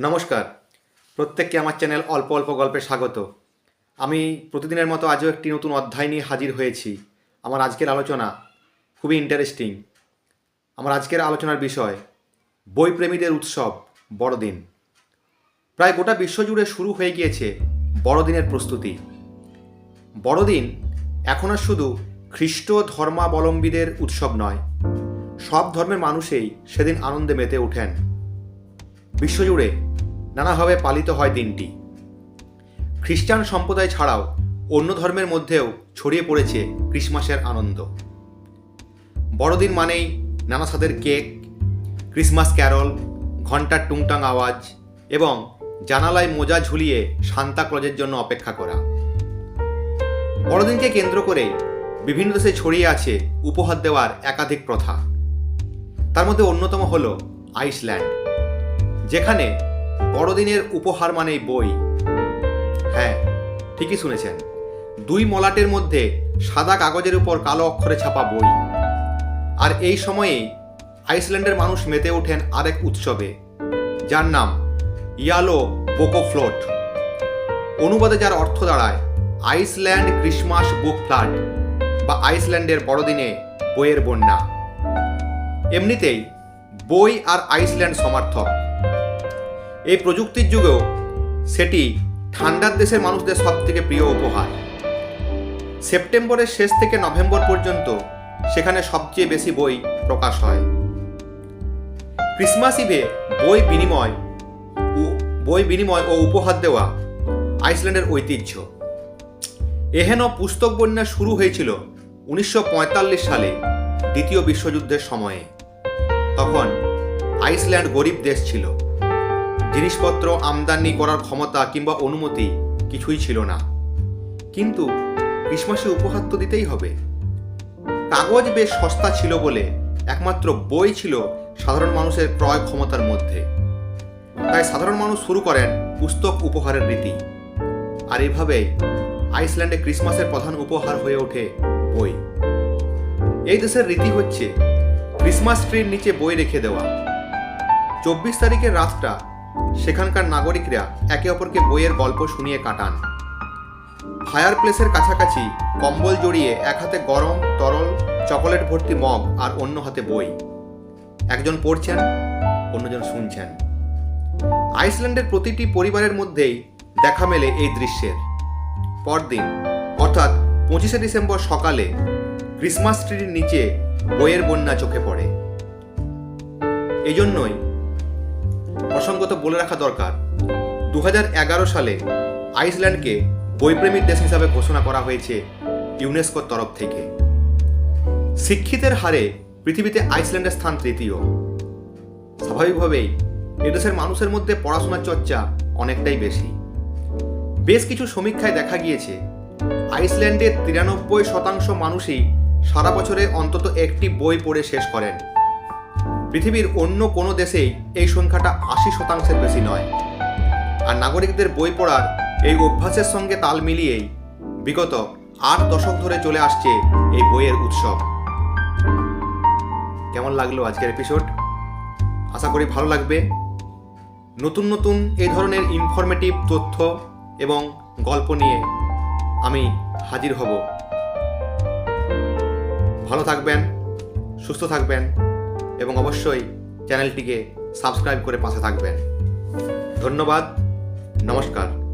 নমস্কার। প্রত্যেককে আমার চ্যানেল অল্প অল্প গল্পে স্বাগত। আমি প্রতিদিনের মতো আজও একটি নতুন অধ্যায় নিয়ে হাজির হয়েছি। আমার আজকের আলোচনা খুবই ইন্টারেস্টিং আমার আজকের আলোচনার বিষয়, বইপ্রেমীদের উৎসব, বড়দিন। প্রায় গোটা বিশ্বজুড়ে শুরু হয়ে গিয়েছে বড়দিনের প্রস্তুতি। বড়দিন এখন আর শুধু খ্রিস্ট ধর্মাবলম্বীদের উৎসব নয়। সব ধর্মের মানুষেই সেদিন আনন্দে মেতে ওঠেন। বিশ্বজুড়ে নানাভাবে পালিত হয় দিনটি। খ্রিস্টান সম্প্রদায় ছাড়াও অন্য ধর্মের মধ্যেও ছড়িয়ে পড়েছে ক্রিসমাসের আনন্দ। বড়দিন মানেই নানা স্বাদের কেক, ক্রিসমাস ক্যারল, ঘণ্টার টুংটাং আওয়াজ এবং জানালায় মোজা ঝুলিয়ে সান্তা ক্লজের জন্য অপেক্ষা করা। বড়দিনকে কেন্দ্র করে বিভিন্ন দেশে ছড়িয়ে আছে উপহার দেওয়ার একাধিক প্রথা। তার মধ্যে অন্যতম হল আইসল্যান্ড। যেখানে বড়দিনের উপহার মানেই বই। হ্যাঁ ঠিকই শুনেছেন। দুই মলাটের মধ্যে সাদা কাগজের উপর কালো অক্ষরে ছাপা বই। আর এই সময়েই আইসল্যান্ডের মানুষ মেতে ওঠেন আরেক উৎসবে, যার নাম ইয়ালো বোকো ফ্লোট। অনুবাদে যার অর্থ দাঁড়ায়, আইসল্যান্ড ক্রিসমাস বুক ফ্লাড বা আইসল্যান্ডের বড়দিনে বইয়ের বন্যা। এমনিতেই বই আর আইসল্যান্ড সমার্থক। এই প্রযুক্তির যুগেও সেটি ঠান্ডার দেশের মানুষদের সব থেকে প্রিয় উপহার। সেপ্টেম্বরের শেষ থেকে নভেম্বর পর্যন্ত সেখানে সবচেয়ে বেশি বই প্রকাশ হয়। ক্রিসমাস ইভে বই বিনিময় বই বিনিময় ও উপহার দেওয়া আইসল্যান্ডের ঐতিহ্য। এহেন পুস্তক বন্যা শুরু হয়েছিল উনিশশো পঁয়তাল্লিশ সালে দ্বিতীয় বিশ্বযুদ্ধের সময়ে। তখন আইসল্যান্ড গরিব দেশ ছিল। জিনিসপত্র আমদানি করার ক্ষমতা কিংবা অনুমতি কিছুই ছিল না। কিন্তু ক্রিসমাসে উপহার তো দিতেই হবে। কাগজ বেশ সস্তা ছিল বলে একমাত্র বই ছিল সাধারণ মানুষের ক্রয় ক্ষমতার মধ্যে। তাই সাধারণ মানুষ শুরু করেন পুস্তক উপহারের রীতি। আর এভাবেই আইসল্যান্ডে ক্রিসমাসের প্রধান উপহার হয়ে ওঠে বই। এই দেশের রীতি হচ্ছে ক্রিসমাস ট্রির নিচে বই রেখে দেওয়া। চব্বিশ তারিখের রাতটা সেখানকার নাগরিকরা একে অপরকে বইয়ের গল্প শুনিয়ে কাটান। ফায়ার প্লেসের কাছাকাছি কম্বল জড়িয়ে এক হাতে গরম, তরল, চকোলেট ভর্তি মগ আর অন্য হাতে বই। একজন পড়ছেন, অন্যজন শুনছেন। আইসল্যান্ডের প্রতিটি পরিবারের মধ্যেই দেখা মেলে এই দৃশ্যের। পরদিন, অর্থাৎ পঁচিশে ডিসেম্বর সকালে, ক্রিসমাস ট্রির নিচে বইয়ের বন্যা চোখে পড়ে। এই জন্যই প্রসঙ্গত বলে রাখা দরকার। দু হাজার এগারো সালে আইসল্যান্ডকে বইপ্রেমীর দেশ হিসাবে ঘোষণা করা হয়েছে ইউনেস্কোর তরফ থেকে। শিক্ষিতের হারে পৃথিবীতে আইসল্যান্ডের স্থান তৃতীয়। স্বাভাবিকভাবেই এদেশের মানুষের মধ্যে পড়াশোনার চর্চা অনেকটাই বেশি। বেশ কিছু সমীক্ষায় দেখা গিয়েছে আইসল্যান্ডের তিরানব্বই শতাংশ মানুষই সারা বছরে অন্তত একটি বই পড়ে শেষ করেন। পৃথিবীর অন্য কোনো দেশেই এই সংখ্যাটা আশি শতাংশের বেশি নয়। আর নাগরিকদের বই পড়ার এই অভ্যাসের সঙ্গে তাল মিলিয়েই বিগত আট দশক ধরে চলে আসছে এই বইয়ের উৎসব। কেমন লাগল আজকের এপিসোড আশা করি ভালো লাগবে। নতুন নতুন এই ধরনের ইনফরমেটিভ তথ্য এবং গল্প নিয়ে আমি হাজির হব। ভালো থাকবেন, সুস্থ থাকবেন। এবং অবশ্যই চ্যানেলটিকে সাবস্ক্রাইব করে পাশে থাকবেন। ধন্যবাদ নমস্কার।